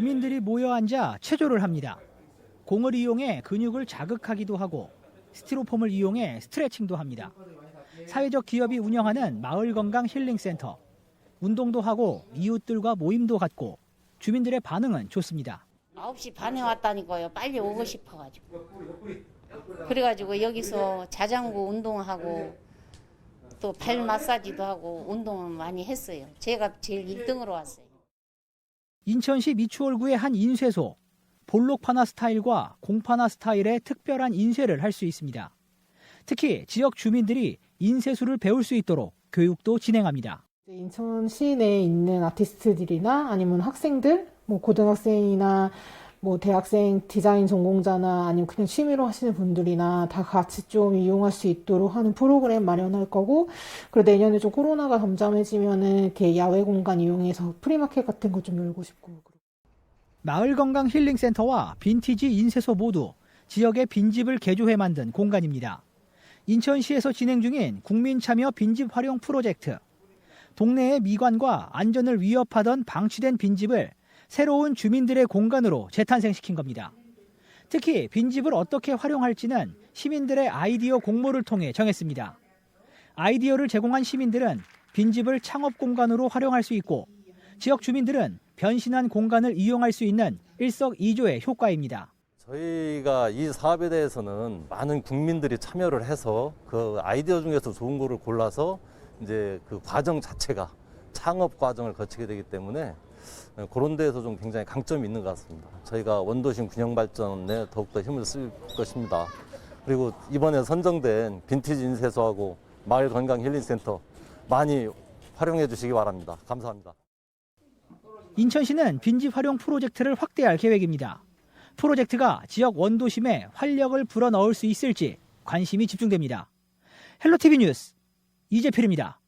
주민들이 모여 앉아 체조를 합니다. 공을 이용해 근육을 자극하기도 하고 스티로폼을 이용해 스트레칭도 합니다. 사회적 기업이 운영하는 마을 건강 힐링 센터. 운동도 하고 이웃들과 모임도 갖고 주민들의 반응은 좋습니다. 9시 반에 왔다니까요. 빨리 오고 싶어 가지고. 그래 가지고 여기서 자전거 운동하고 또 발 마사지도 하고 운동을 많이 했어요. 제가 제일 1등으로 왔어요. 인천시 미추홀구의 한 인쇄소. 볼록파나 스타일과 공파나 스타일의 특별한 인쇄를 할 수 있습니다. 특히 지역 주민들이 인쇄술을 배울 수 있도록 교육도 진행합니다. 인천 시내에 있는 아티스트들이나 아니면 학생들, 뭐 고등학생이나 뭐 대학생 디자인 전공자나 아니면 그냥 취미로 하시는 분들이나 다 같이 좀 이용할 수 있도록 하는 프로그램 마련할 거고, 그리고 내년에 좀 코로나가 잠잠해지면은 이렇게 야외 공간 이용해서 프리마켓 같은 거 좀 열고 싶고. 마을 건강 힐링 센터와 빈티지 인쇄소 모두 지역의 빈집을 개조해 만든 공간입니다. 인천시에서 진행 중인 국민 참여 빈집 활용 프로젝트. 동네의 미관과 안전을 위협하던 방치된 빈집을 새로운 주민들의 공간으로 재탄생시킨 겁니다. 특히 빈집을 어떻게 활용할지는 시민들의 아이디어 공모를 통해 정했습니다. 아이디어를 제공한 시민들은 빈집을 창업 공간으로 활용할 수 있고 지역 주민들은 변신한 공간을 이용할 수 있는 일석이조의 효과입니다. 저희가 이 사업에 대해서는 많은 국민들이 참여를 해서 그 아이디어 중에서 좋은 거를 골라서 이제 그 과정 자체가 창업 과정을 거치게 되기 때문에 그런 데에서 좀 굉장히 강점이 있는 것 같습니다. 저희가 원도심 균형 발전에 더욱더 힘을 쓸 것입니다. 그리고 이번에 선정된 빈티지 인쇄소하고 마을 건강 힐링센터 많이 활용해 주시기 바랍니다. 감사합니다. 인천시는 빈집 활용 프로젝트를 확대할 계획입니다. 프로젝트가 지역 원도심에 활력을 불어넣을 수 있을지 관심이 집중됩니다. 헬로티비 뉴스 이재필입니다.